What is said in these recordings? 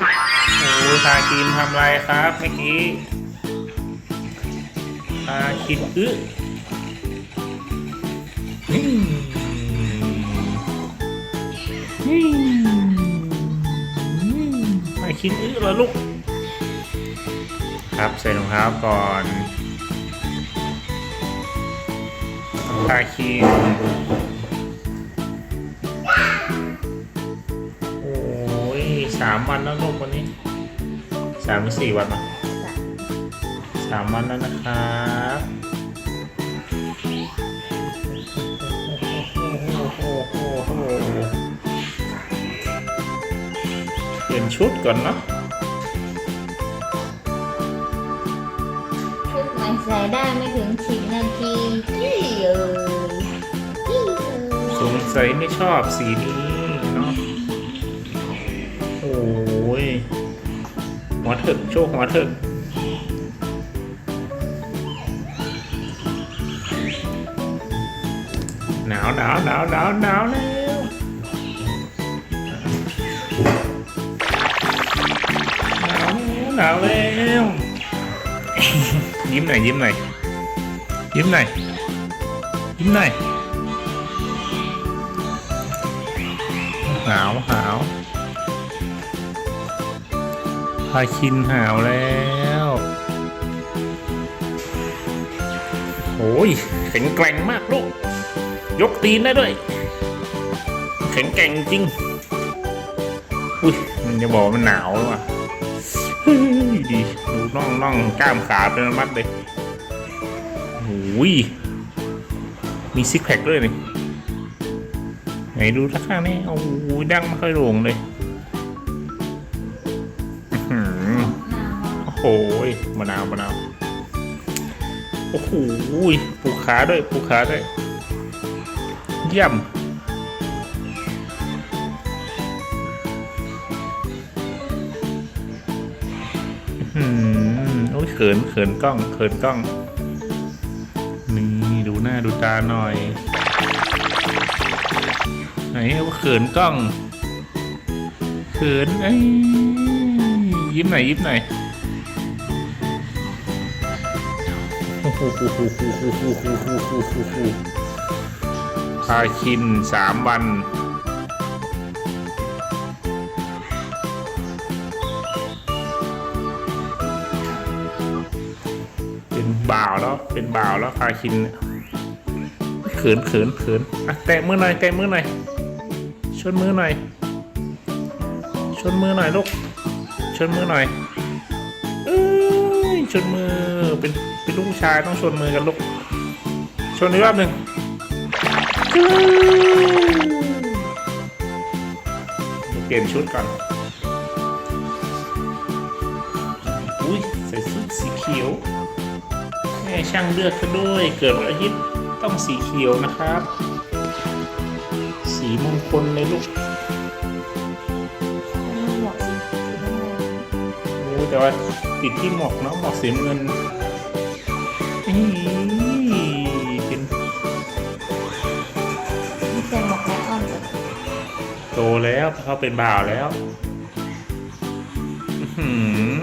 โอ้ทาคินทำไรครับเมื่อกี้ทาคินอึอืมอืมทาคินอึเหรอลูก ครับใส่รองเท้าก่อนทาคินโามวันแล้วลูกวันนี้สามหรือสี่วันนะสามวันแล้วนะครับเปลี่ยนชุดก่อนเนาะชุดใหม่ใส่ได้ไม่ถึงสิบนาทีจี้เอ่ยจี้เอ่ยสงสัยไม่ชอบสีนี้ หัวเถิกโชว์หัวเถิกหนาวหนาวหนาวหนาวหนาวแล้วหนาวแล้วหนาวแล้วยิ้มหน่อยยิ้มหน่อยยิ้มหน่อยยิ้มหน่อยหาวหนาว พาคินหาวแล้ว โอ้ยแข็งแกร่งมากลูก ยกตีนได้ด้วย แข็งแกร่งจริง อุ้ย มันจะบอกมันหนาวว่ะดีดูน่องน่องกล้ามขาเป็นมัดเลยโอ้ย มีซิกแพคด้วยนี่ไหนดูข้างนี้โอ้โหดังไม่ค่อยโด่งเลย โอ้โหมะนาวมะนาวโอ้โหปลูกขาด้วยปลูกขาด้วย เยี่ยมอืมโอ้ยเขินเขินกล้องเขินกล้อง นี่ดูหน้าดูตาหน่อย ไหนว่าเขินกล้อง เขินเอ้ยิ้มหน่อยยิ้มหน่อย พาคินสามวันเป็นบ่าวแล้วเป็นบ่าวแล้วพาคินเนี่ยเขินเขินเขินอะแตะมือหน่อยแตะมือหน่อยชนมือหน่อยชนมือหน่อยลูกชนมือหน่อยเอ้ยชนมือเป็น เป็นลูกผู้ชายต้องชนมือกันลูก ชนอีกรอบหนึ่งเปลี่ยนชุดก่อน อุ้ยใส่ชุดสีเขียวแม่ช่างเลือกซะด้วยเกิดวันอาทิตย์ต้องสีเขียวนะครับ สีมงคลเลยลูกมีหมวกสีสีน้ำเงินโอ้แต่ว่าติดที่หมอกเนาะหมอกสีน้ำเงิน นี่เป็นนี่เป็นหมวกไลออนกับโตแล้วเขาเป็นบ่าวแล้วอื้อหื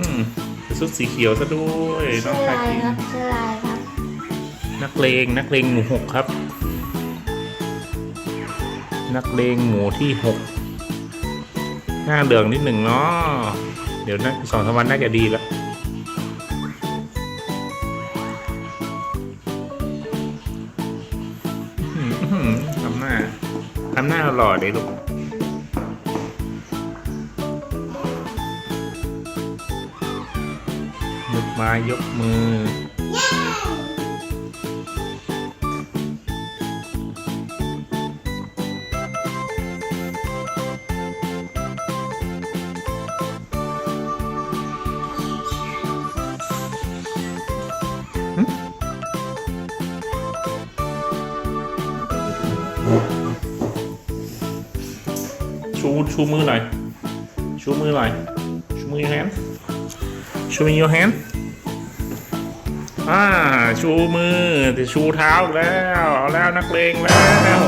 อชุดสีเขียวซะด้วยน้ชื่องอพาลายคินครับชื่อลายครับนักเลงนักเลงหมู่หกครับ นักเลงหมู่ที่หกหน้าเหลืองนิดหนึ่งเนาะเดี๋ยวนะสองสามวันน่าจะดีแล้วำหน้าหล่อเลยลูกยกมายกมือ ชูชูมือหน่อย ชูมือหน่อย ชูมือ your hand ชูมือ your hand อ่า ชูมือแต่ชูเท้าแล้วเอาแล้วนักเลงแล้ว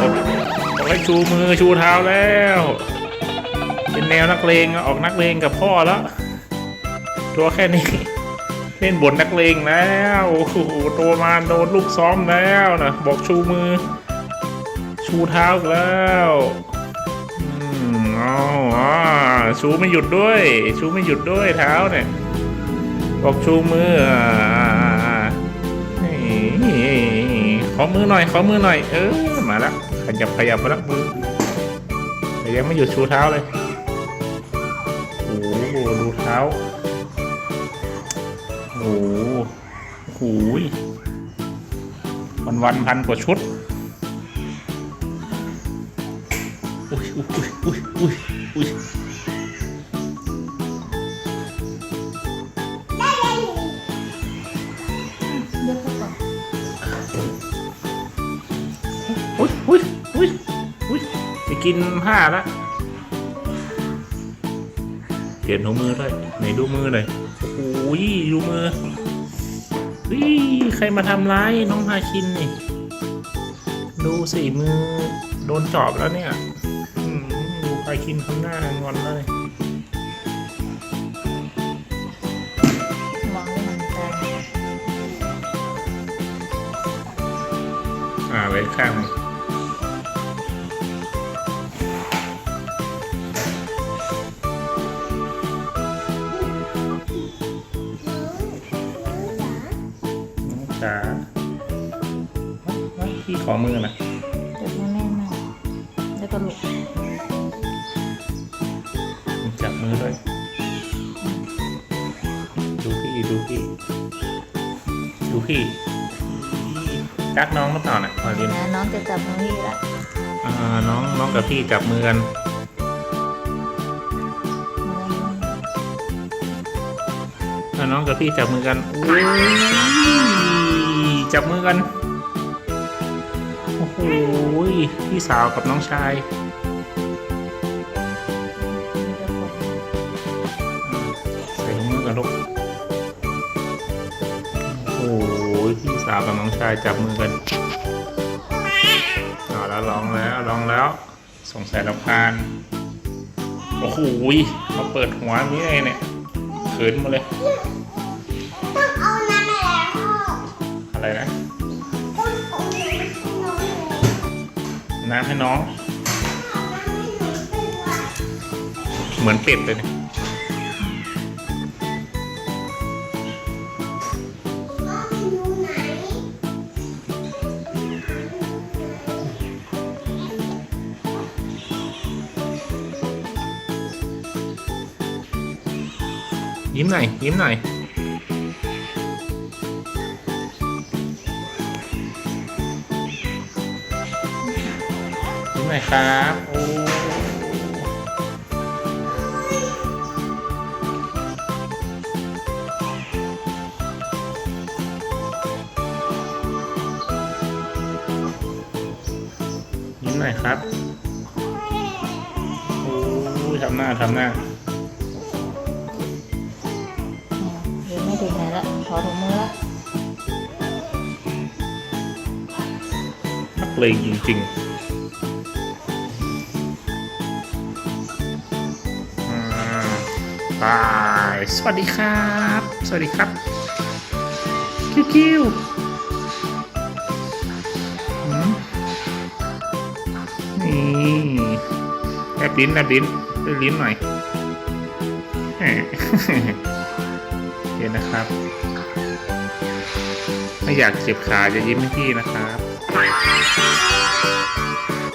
บอกให้ชูมือชูเท้าแล้ว เป็นแนวนักเลงออกนักเลงกับพ่อแล้ว ตัวแค่นี้เล่นบทนักเลงแล้วโอ้โหโตมาโดนลูกซ้อมแล้วนะบอกชูมือ ชูเท้าแล้ว อ๋อชูไม่หยุดด้วย ชูไม่หยุดด้วยเท้าเนี่ยบอกชูมือนี่ขอมือหน่อยขอมือหน่อย เออมาแล้วขยับขยับไปแล้วมือแต่ยังไม่หยุดชูเท้าเลยโอ้โหดูเท้าโอ้โหโอ้ยวันวันพันกว่าชุด อุ้ยอุ้ยอุ้ยอุ้ยเดี๋ยวเขากอุ้ยอุ้ยอุ้ยอุ้ยไปกินผ้าละเปลี่ยนถุงมือด้วยไหนดูมือหน่อยโอ้ยดูมือวิใครมาทำร้ายน้องพาคินนี่ ดูสิมือโดนจอบแล้วเนี่ย ดูพาคินทำหน้างอนเลยมองไม่เห็นตาอ่าไว้ข้างมือน้องจ๋าเฮ้ยพี่ขอมือหน่อ แล้วก็ลุกจับมือด้วย ดูพี่ดูพี่ดูพี่รักน้องหรือเปล่าน่ะพอลินนะน้องจะจับมือพี่ละอ่าน้องน้องกับพี่จับมือกันถ้าน้องกับพี่จับมือกันอุ้ยจับมือกัน โอ้โหพี่สาวกับน้องชายใส่ถุงมือกันลูกโอ้โหพี่สาวกับน้องชายจับมือกันเอาแล้วร้องแล้วร้องแล้ว สงสัยรำคาญโอ้โหมาเปิดหัวนี้ไงเนี่ยเขินมาเลยต้องเอาน้ำมาแล้วอะไรนะ น้ำให้น้อง เหมือนเป็ดเลยยยิ้มหน่อยยิ้มหน่อย อยครับโอ้ยิ้มหน่อยครับโอ้ยทำหน้าทำหน้าเดี๋ยวไม่ถึงไหนละขอถุงมือละนักเลงจริง ๆายสวัสดีครับ สวัสดีครับ คิวคิวนี่แอบลิ้นแอบลิ้นด้วยลิ้นหน่อยแหม่โอเคนะครับ ไม่อยากเจ็บขาจะยิ้มให้พี่นะครับ